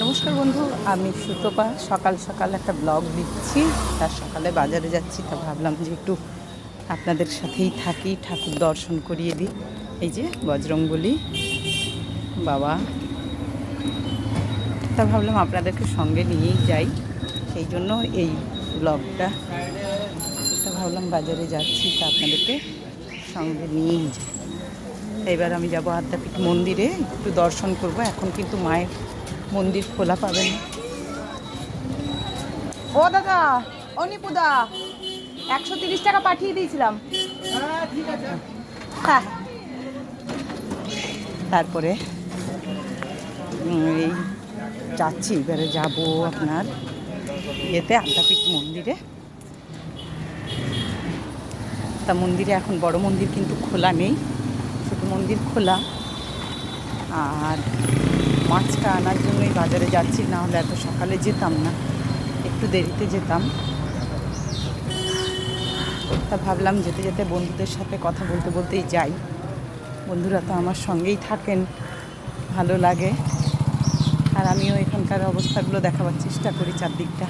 নমস্কার বন্ধু, আমি সুতপা। সকাল সকাল একটা ব্লগ দিচ্ছি। তার সকালে বাজারে যাচ্ছি, তা ভাবলাম যে একটু আপনাদের সাথেই থাকি, ঠাকুর দর্শন করিয়ে দিই। এই যে বজরংবলী বাবা। তা ভাবলাম আপনাদেরকে সঙ্গে নিয়েই যাই, সেই জন্য এই ব্লগটা তা ভাবলাম বাজারে যাচ্ছি, তা আপনাদেরকে সঙ্গে নিয়েই যাই। এবার আমি যাব আদ্যাপীঠ মন্দিরে, একটু দর্শন করব। এখন কিন্তু মায়ের মন্দির খোলা পাবেন। ও দাদা ও নিপুদা একশো তিরিশ টাকা পাঠিয়ে দিয়েছিলাম। হ্যাঁ তারপরে এই যাচ্ছি এবারে যাব আপনার ইয়েতে আদ্যাপীঠ মন্দিরে। তা মন্দিরে এখন বড় মন্দির কিন্তু খোলা নেই ছোট মন্দির খোলা। আর মাছটা আনার জন্যই বাজারে যাচ্ছি, না হলে এত সকালে যেতাম না। একটু দেরিতে যেতাম। তা ভাবলাম যেতে যেতে বন্ধুদের সাথে কথা বলতে বলতেই যাই। বন্ধুরা তো আমার সঙ্গেই থাকেন, ভালো লাগে। আর আমিও এখানকার অবস্থাগুলো দেখাবার চেষ্টা করি চারদিকটা।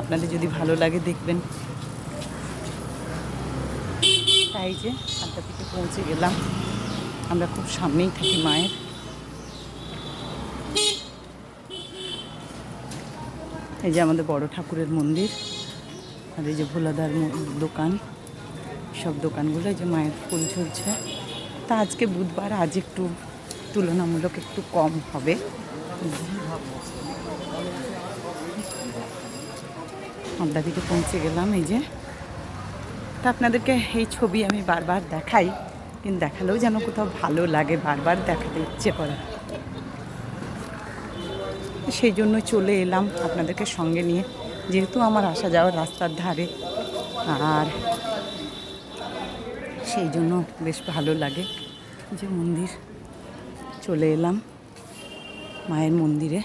আপনাদের যদি ভালো লাগে দেখবেন। তাই যে আদ্যাপীঠে পৌঁছে গেলাম। আমরা খুব সামনেই থাকি মায়ের। এই যে আমাদের বড় ঠাকুরের মন্দির, আর এই যে ভোলাদার দোকান, সব দোকানগুলো এই যে মায়ের ফুল ঝুলছে। তা আজকে বুধবার, আজ একটু তুলনামূলক একটু কম হবে। আদ্যাপীঠে পৌঁছে গেলাম এই যে। তা আপনাদেরকে এই ছবি আমি বারবার দেখাই, কিন্তু দেখালেও যেন কোথাও ভালো লাগে, বারবার দেখাতে ইচ্ছে করে। সেই জন্য চলে এলাম আপনাদেরকে সঙ্গে নিয়ে। যেহেতু আমার আসা যাওয়ার রাস্তার ধারে, আর সেই জন্য বেশ ভালো লাগে যে মন্দির। চলে এলাম মায়ের মন্দিরে।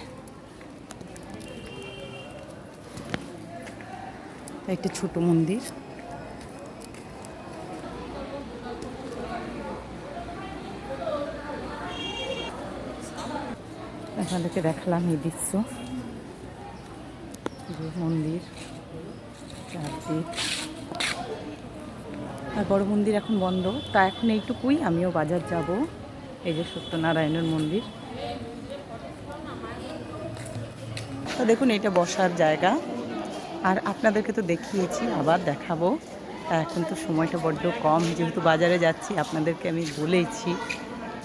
একটা ছোট মন্দির। আপনাদেরকে দেখালাম, এই দৃশ্য। যে মন্দির, চারদিক। আর বড় মন্দির এখন বন্ধ। তা এখন এইটুকুই, আমিও বাজার যাব। এই যে সত্যনারায়ণের মন্দির। তো দেখুন এটা বসার জায়গা। আর আপনাদেরকে তো দেখিয়েছি, আবার দেখাবো। এখন তো সময়টা বড্ড কম। যেহেতু বাজারে যাচ্ছি, আপনাদেরকে আমি বলেইছি।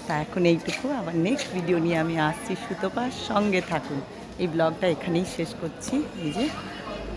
তা এখন এইটুকু। আবার নেক্সট ভিডিও নিয়ে আমি আসছি সুতপার সঙ্গে থাকুন। এই ব্লগটা এখানেই শেষ করছি। এই যে